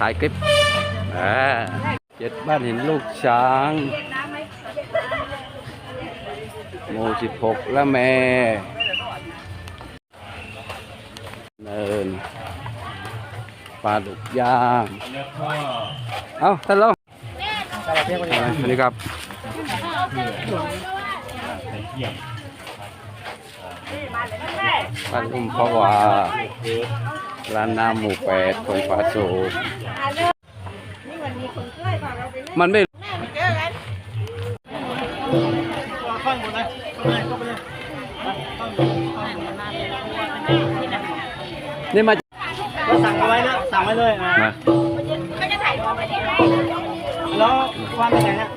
ถ่ายคลิปอ่าเจ็ดบ้านเห็นลูกช้างโมสิบหกละแม่เนินปลาดุกย่างแล้วก็เอ้าท่านลงกระเทียมสวัสดีครับไข่เทียมบ้านอุ้มพะวา ร้านน้ำหมู่แปดคนฟ้าโซมันไม่ข้างบนนะข้างบนเลยนี่มาเราสั่งเอาไว้นะสั่งไว้เลยอ่ามาแล้ววางไปไหนนะ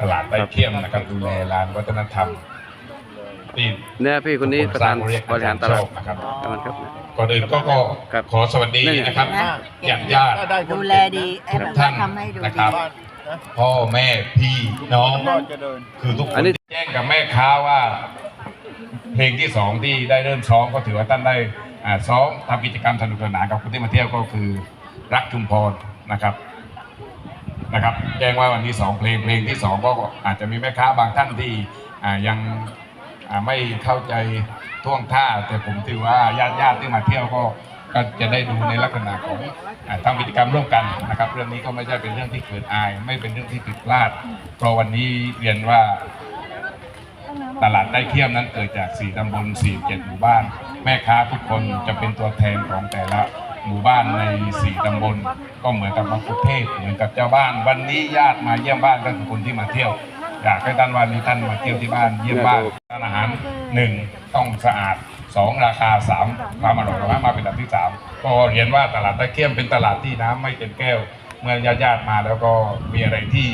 ตลาดไต้เทียมนะครับดูแลร้านวัฒนธรรมที่เนี่ยพี่คนนี้ประธานบริหารตลาดนะครับกำลังครับก่อนอื่นก็ก็ครับขอสวัสดีนะครับญาติญาติดูแลดีไอ้แบบท่าว่านทำให้ดูนะคดีรับพ่อแม่พี่น้องจะเดินคือทุกคอันนนี้แจ้งกับแม่ค้าว่า เพลงที่สองที่ได้เริ่มซ้อมก็ถือว่าท่านได้อ่าซ้อมทำกิจกรรมสนุกสนานกับคนที่มาเที่ยวก็คือรักชุมพรนะครับ นะครับ แจ้งว่าวันที่สองเพลงเพลงที่สองก็อาจจะมีแม่ค้าบางท่านที่ยังไม่เข้าใจท่วงท่า แต่ผมถือว่าญาติญาติที่มาเที่ยวก็ก็จะได้ดูในลักษณะของอทำกิจกรรมร่วมกันนะครับ เรื่องนี้ก็ไม่ใช่เป็นเรื่องที่เกิดอาย ไม่เป็นเรื่องที่ผิดพลาด เพราะวันนี้เรียนว่าตลาดใต้เทียมนั้นเกิดจาก 4 ตำบล 4 7 หมู่บ้าน แม่ค้าทุกคนจะเป็นตัวแทนของแต่ละ หมู่บ้านใน4ตำบล ก็เหมือนกับมังคุเทศเหมือนกับเจ้าบ้าน วันนี้ญาติมาเยี่ยมบ้านก็คือคนที่มาเที่ยว อยากให้ท่านวันนี้ท่านมาเที่ยวที่บ้านเยี่ยมบ้านร้านอาหารหนึ่งต้องสะอาดสองราคาสามความอร่อยของมาเป็นอันดับที่สามก็เรียนว่าตลาดตะเคียมเป็นตลาดที่น้ำไม่เต็มแก้ว เมื่อญาติๆมาแล้วก็มีอะไรที่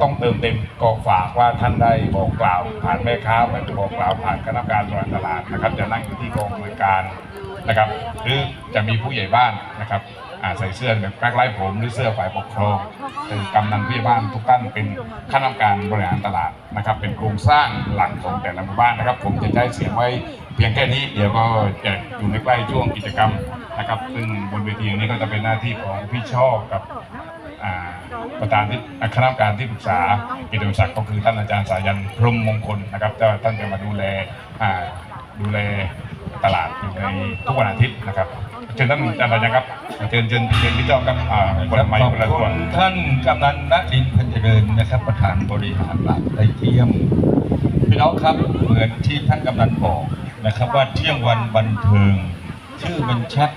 ต้องเติมเต็มก็ฝากว่าท่านได้บอกกล่าวผ่านแม่ค้าไปบอกกล่าวผ่านคณะกรรมการบริหารตลาดนะครับ จะนั่งอยู่ที่กองบริการ นะครับ หรือจะมีผู้ใหญ่บ้านนะครับใส่เสื้อแบบแกล้ไล่ผมหรือเสื้อฝ่ายปกครองคือกำนันผู้ใหญ่บ้านทุกท่านเป็นคณะกรรมการบริหารตลาดนะครับ เป็นโครงสร้างหลักของแต่ละหมู่บ้านนะครับ ผมจะใช้เสียงไว้เพียงแค่นี้เดี๋ยวก็จะอยู่ในใกล้ช่วงกิจกรรมนะครับ ซึ่งบนเวทีนี้ก็จะเป็นหน้าที่ของพี่ช่อกับประธานที่คณะกรรมการที่ปรึกษากิติศักดิ์ก็คือท่านอาจารย์สายันพรหมมงคลนะครับเจ้าท่านจะมาดูแลดูแล ตลาดอยู่ในทุกวันอาทิตย์นะครับ เชิญท่านอาจารย์นะครับเชิญเชิญเชิญพี่เจ้าครับอ่าคนละไม้ขอบคนละคุตัวณท่านกำนันณดินพันเจริญนะครับ ประธานบริหารตลาดไต้เทียมพี่น้องครับเหมือนที่ท่านกำนันบอกนะครับ ว่าเที่ยงวันบันเทิง ชื่อมันชัด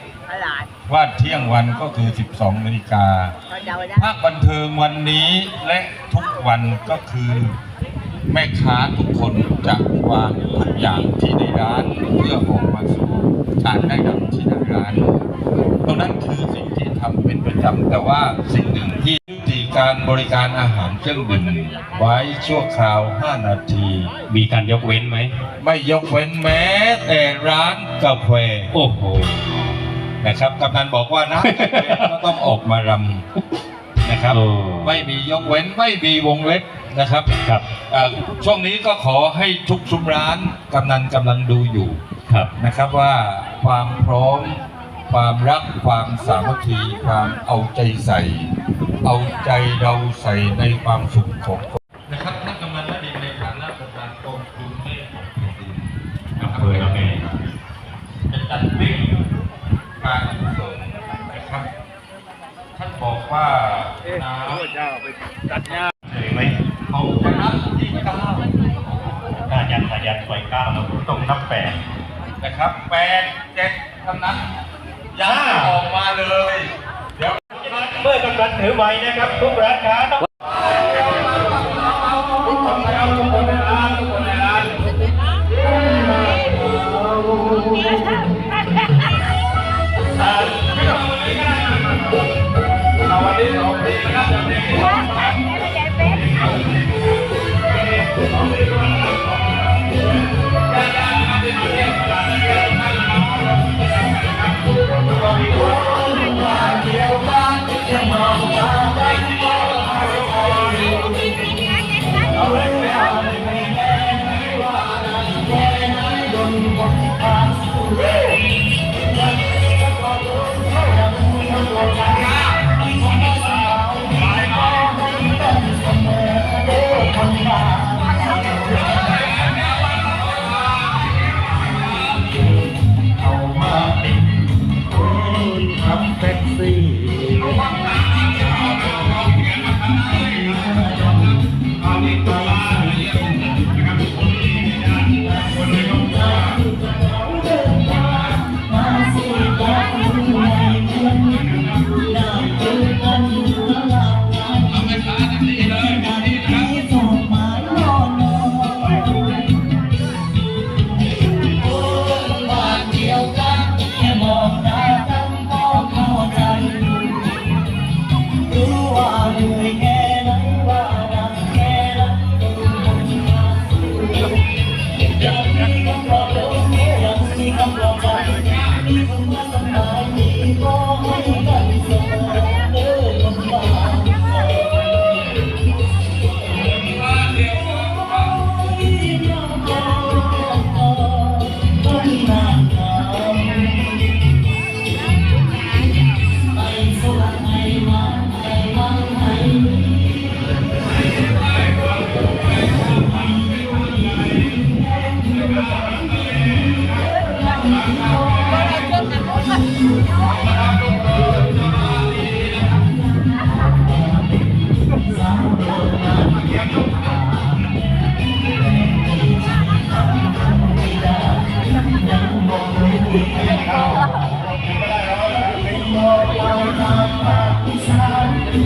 ว่าเที่ยงวันก็คือ 12นาฬิกาภาคบันเทิงวันนี้และทุกวันก็คือ แม่ค้าทุกคนจะวางทุกอย่างที่ในร้านเพื่อออกมาสู่การได้รับที่หน้าร้านตรงนั้นคือสิ่งที่ทำเป็นประจำแต่ว่าสิ่งหนึ่งที่ยุติการบริการอาหารเครื่องดื่มไว้ชั่วคราว 5 นาที มีการยกเว้นไหม ไม่ยกเว้นแม้ แต่ร้านกาแฟโอ้โหนะครับกำนันบอกว่าร้านกาแฟก็ต้องออกมารำนะครับโอ้ไม่มียกเว้นไม่มีวงเล็บ นะครับครับเอ่อช่วงนี้ก็ขอให้ทุกซุ้มร้านกำนันกำลังดูอยู่ครับ นะครับว่าความพร้อม ความรักความสามัคคีความเอาใจใส่ เอาใจเราใส่ในความสุขของ แปด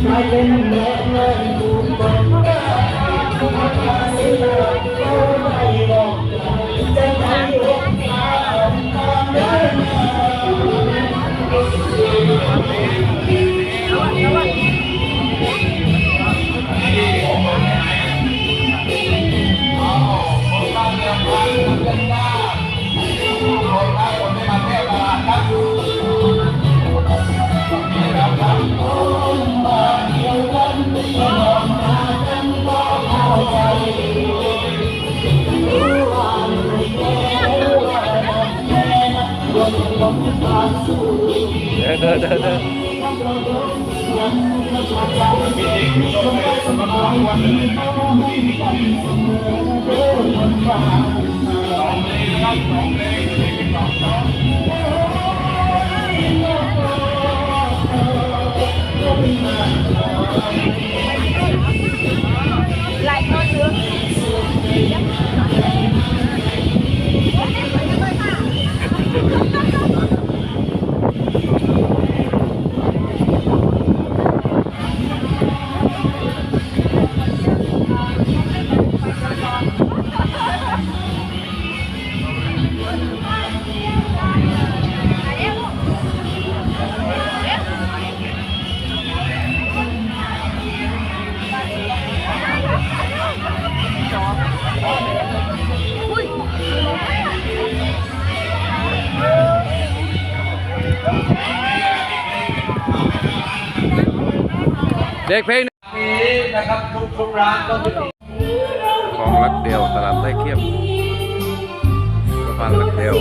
Hãy lên cho kênh Ghiền Đỡ, đỡ, đỡ, เด็กเพลงนี้นะครับทุกทุกร้านต้องมีของรักเดียวตลาดใต้เขี้ยมสะพานรักเดียว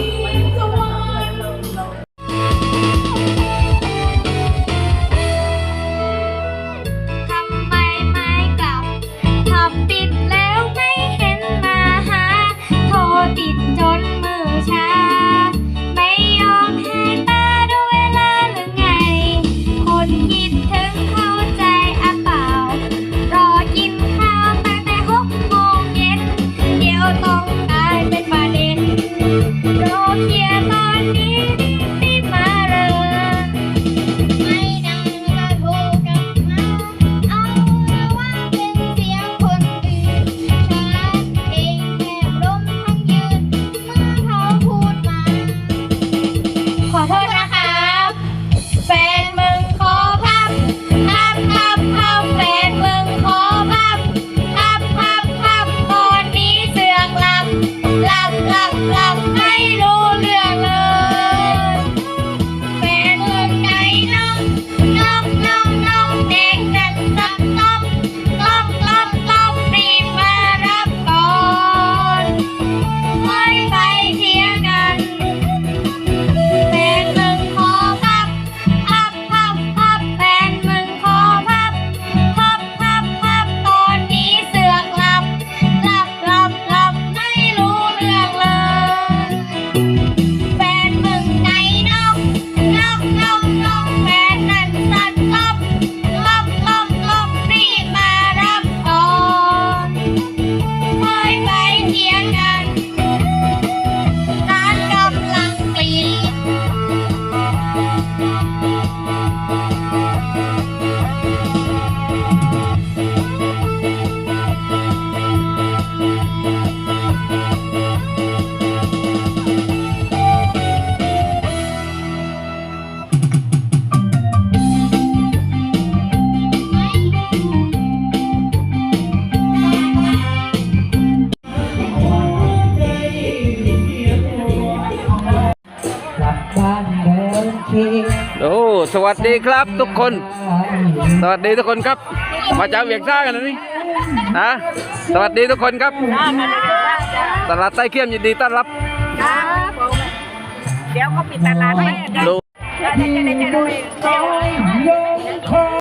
สวัสดีครับทุกคน สวัสดีทุกคนครับ มาจากเวียงซ่ากันนะนี่นะสวัสดีทุกคนครับตลาดใต้เขี้ยมยินดีต้อนรับครับผมเดี๋ยวก็ปิดตลาดแม่เดี๋